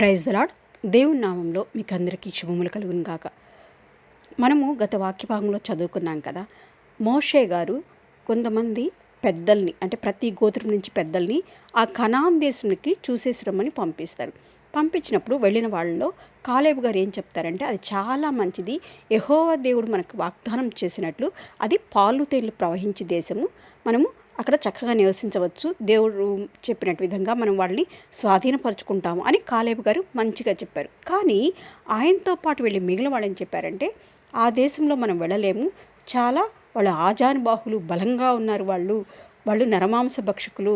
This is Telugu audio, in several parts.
ప్రైజ్ దలాడ్ దేవుని నామంలో మీకు అందరికీ శుభములు కలుగును గాక. మనము గత వాక్య భాగంలో చదువుకున్నాం కదా మోషే గారు కొంతమంది పెద్దల్ని అంటే ప్రతి గోత్రం నుంచి పెద్దల్ని ఆ కనాం దేశంకి చూసేసిరమ్మని పంపిస్తారు. పంపించినప్పుడు వెళ్ళిన వాళ్ళలో కాలేబు గారు ఏం చెప్తారంటే అది చాలా మంచిది యహోవ దేవుడు మనకు వాగ్దానం చేసినట్లు అది పాలు తేళ్ళు ప్రవహించే దేశము మనము అక్కడ చక్కగా నివసించవచ్చు. దేవుడు చెప్పినట్టు విధంగా మనం వాళ్ళని స్వాధీనపరచుకుంటాము అని కాలేబు గారు మంచిగా చెప్పారు. కానీ ఆయనతో పాటు వెళ్ళి మిగిలిన వాళ్ళని చెప్పారంటే ఆ దేశంలో మనం వెళ్ళలేము. చాలా వాళ్ళ ఆజానుబాహులు బలంగా ఉన్నారు వాళ్ళు. వాళ్ళు నరమాంస భక్షకులు.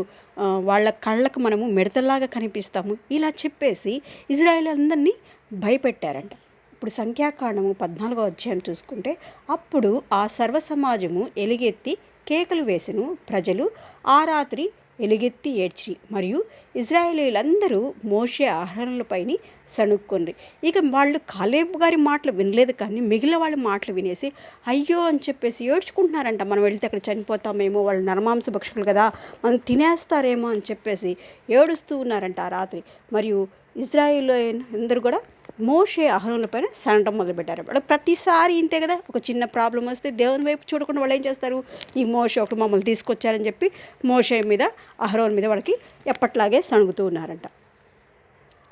వాళ్ళ కళ్ళకు మనము మిడతల్లాగా కనిపిస్తాము. ఇలా చెప్పేసి ఇజ్రాయెల్ అందరినీ భయపెట్టారంట. ఇప్పుడు సంఖ్యాకాండము పద్నాలుగో అధ్యాయం చూసుకుంటే అప్పుడు ఆ సర్వ సమాజము ఎలుగెత్తి కేకలు వేసెను ప్రజలు. ఆ రాత్రి ఎలుగెత్తి ఏడ్చి మరియు ఇజ్రాయేలీలందరూ మోషే ఆహారాలపైని సణుక్కొండ్రి ఇక వాళ్ళు కాలేబు గారి మాటలు వినలేదు కానీ మిగిలిన వాళ్ళ మాటలు వినేసి అయ్యో అని చెప్పేసి ఏడ్చుకుంటున్నారంట. మనం వెళితే అక్కడ చనిపోతామేమో వాళ్ళు నరమాంస భక్షకులు కదా మనం తినేస్తారేమో అని చెప్పేసి ఏడుస్తూ ఉన్నారంట ఆ రాత్రి. మరియు ఇజ్రాయిల్ అందరూ కూడా మోషే ఆహారంల పైన సనడం మొదలుపెట్టారు. వాళ్ళు ప్రతిసారి ఇంతే కదా ఒక చిన్న ప్రాబ్లం వస్తే దేవుని వైపు చూడకుండా వాళ్ళు ఏం చేస్తారు? ఈ మోషే ఒకటి మమ్మల్ని తీసుకొచ్చారని చెప్పి మోషే మీద అహరోన్ మీద వాళ్ళకి ఎప్పట్లాగే సణుగుతూ ఉన్నారంట.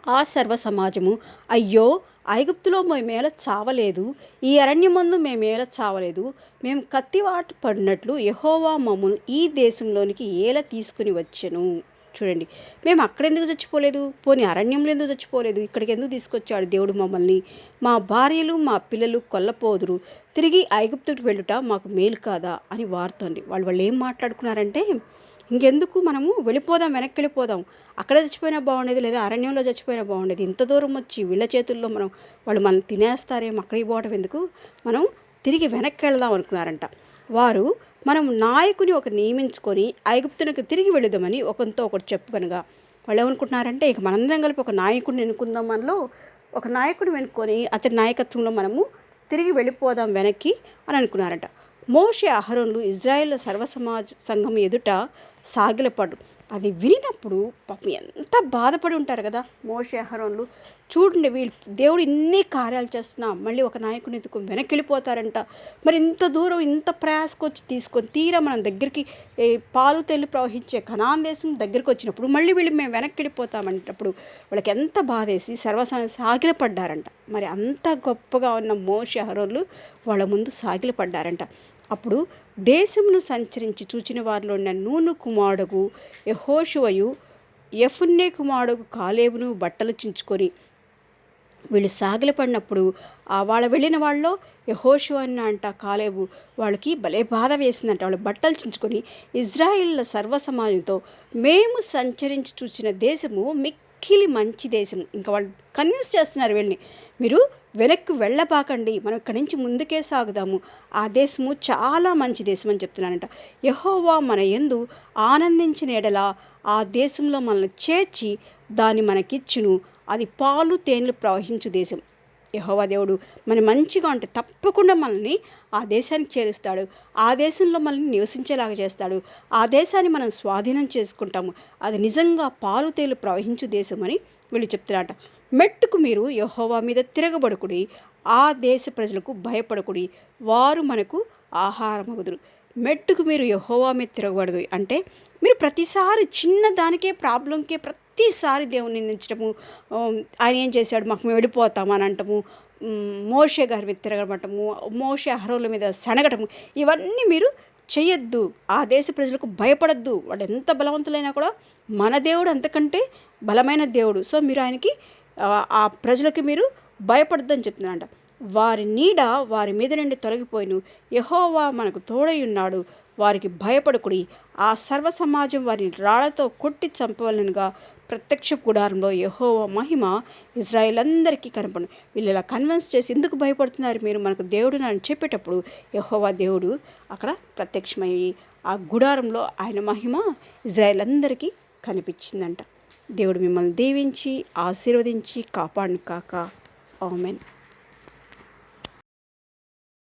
ఆ సర్వ సమాజము అయ్యో ఐగుప్తులో మేమేల చావలేదు ఈ అరణ్యమందు మేమేల చావలేదు మేము కత్తివాటు పడినట్లు యహోవా మమ్మను ఈ దేశంలోనికి ఏల తీసుకుని వచ్చెను. చూడండి. మేము అక్కడ ఎందుకు చచ్చిపోలేదు? పోని అరణ్యంలో ఎందుకు చచ్చిపోలేదు? ఇక్కడికి ఎందుకు తీసుకొచ్చాడు దేవుడు మమ్మల్ని? మా భార్యలు మా పిల్లలు కొల్లపోదురు. తిరిగి ఐగుప్తుడికి వెళ్ళుట మాకు మేలు కాదా? అని వారుతోంది. వాళ్ళు వాళ్ళు ఏం మాట్లాడుకున్నారంటే ఇంకెందుకు మనము వెళ్ళిపోదాం వెనక్కి వెళ్ళిపోదాం. అక్కడ చచ్చిపోయినా బాగుండేది లేదా అరణ్యంలో చచ్చిపోయినా బాగుండేది? ఇంత దూరం వచ్చి వీళ్ళ చేతుల్లో మనం వాళ్ళు మనం తినేస్తారేమో అక్కడికి పోవడం ఎందుకు? మనం తిరిగి వెనక్కి వెళ్దాం అనుకున్నారంట. వారు మనం నాయకుని ఒక నియమించుకొని ఐగుప్తునికి తిరిగి వెళుదామని ఒకరితో ఒకటి చెప్పుకనగా వాళ్ళు ఏమనుకుంటున్నారంటే ఇక మనందరం కలిపి ఒక నాయకుడిని ఎన్నుకుందాం మనలో ఒక నాయకుడిని వెనుకొని అతని నాయకత్వంలో మనము తిరిగి వెళ్ళిపోదాం వెనక్కి అని అనుకున్నారంట. మోషే అహరోన్లు ఇజ్రాయెల్ సర్వసమాజ సంఘం ఎదుట సాగిలపడు అది వినినప్పుడు పాపం ఎంత బాధపడి ఉంటారు కదా మోషే అహరోన్లు. చూడండి వీళ్ళు దేవుడు ఇన్ని కార్యాలు చేస్తున్నా మళ్ళీ ఒక నాయకుని ఎందుకు వెనక్కి వెళ్ళిపోతారంట మరి ఇంత దూరం ఇంత ప్రయాసకు వచ్చి తీసుకొని తీరా మనం దగ్గరికి పాలు తెల్లి ప్రవహించే కనాన్ దేశం దగ్గరికి వచ్చినప్పుడు మళ్ళీ వీళ్ళు మేము వెనక్కి వెళ్ళిపోతామంటప్పుడు వాళ్ళకి ఎంత బాధేసి సర్వస సాగిలపడ్డారంట మరి అంత గొప్పగా ఉన్న మోషే అహరోన్లు వాళ్ళ ముందు సాగిలపడ్డారంట అప్పుడు దేశమును సంచరించి చూచిన వారిలో ఉన్న నూను కుమారుడుగు యహోషువయు ఎఫున్నే కుమారుడు కాలేవును బట్టలు చించుకొని వీళ్ళు సాగిలపడినప్పుడు ఆ వాళ్ళ వెళ్ళిన వాళ్ళలో యహోషు అన్న అంట కాలేవు వాళ్ళకి భలే బాధ వేసిందంట. వాళ్ళు బట్టలు చించుకొని ఇజ్రాయిల్ల సర్వ సమాజంతో మేము సంచరించి చూసిన దేశము అఖిలి మంచి దేశం. ఇంకా వాళ్ళు కన్విన్స్ చేస్తున్నారు వీళ్ళని. మీరు వెనక్కి వెళ్ళబాకండి. మనం ఇక్కడి నుంచి ముందుకే సాగుదాము. ఆ దేశము చాలా మంచి దేశం అని చెప్తున్నానంట యహోవా మన ఎందు ఆనందించిన ఎడల ఆ దేశంలో మనల్ని చేర్చి దాన్ని మనకిచ్చును. అది పాలు తేనెలు ప్రవహించు దేశం. యహోవా దేవుడు మన మంచిగా ఉంటే తప్పకుండా మనల్ని ఆ దేశానికి చేరుస్తాడు. ఆ దేశంలో మనల్ని నివసించేలాగా చేస్తాడు. ఆ దేశాన్ని మనం స్వాధీనం చేసుకుంటాము. అది నిజంగా పాలు తేలు ప్రవహించు దేశం అని వీళ్ళు చెప్తున్నారట. మెట్టుకు మీరు యహోవా మీద తిరగబడుకుడి ఆ దేశ ప్రజలకు భయపడకుడి వారు మనకు ఆహారమగుదురు మెట్టుకు మీరు యహోవా మీద తిరగబడదు అంటే మీరు ప్రతిసారి చిన్న దానికే ప్రాబ్లంకే ప్రతిసారి దేవుని నిందించడము ఆయన ఏం చేశాడు? మాకు మేము వెళ్ళిపోతాం అని అంటము మోషే గారి మీద తిరగబడటము మోషే అహరోల మీద సనగటము ఇవన్నీ మీరు చేయొద్దు ఆ దేశ ప్రజలకు భయపడద్దు. వాళ్ళు ఎంత బలవంతులైనా కూడా మన దేవుడు అంతకంటే బలమైన దేవుడు. సో మీరు ఆయనకి ఆ, ప్రజలకు ప్రజలకి మీరు భయపడద్దని చెప్తున్నారంట. వారి నీడ వారి మీద నుండి తొలగిపోయిను. యహోవా మనకు తోడై ఉన్నాడు. వారికి భయపడకుడి ఆ సర్వ సమాజం వారిని రాళ్ళతో కొట్టి చంపవలనుగా ప్రత్యక్ష గుడారంలో యహోవ మహిమ ఇజ్రాయిల్ అందరికీ కనపడు వీళ్ళు ఇలా కన్విన్స్ చేసి ఎందుకు భయపడుతున్నారు మీరు? మనకు దేవుడు అని చెప్పేటప్పుడు యహోవా దేవుడు అక్కడ ప్రత్యక్షమయ్యి ఆ గుడారంలో ఆయన మహిమ ఇజ్రాయిల్ అందరికీ కనిపించిందంట. దేవుడు మిమ్మల్ని దీవించి ఆశీర్వదించి కాపాడును కాక. ఆమెన్.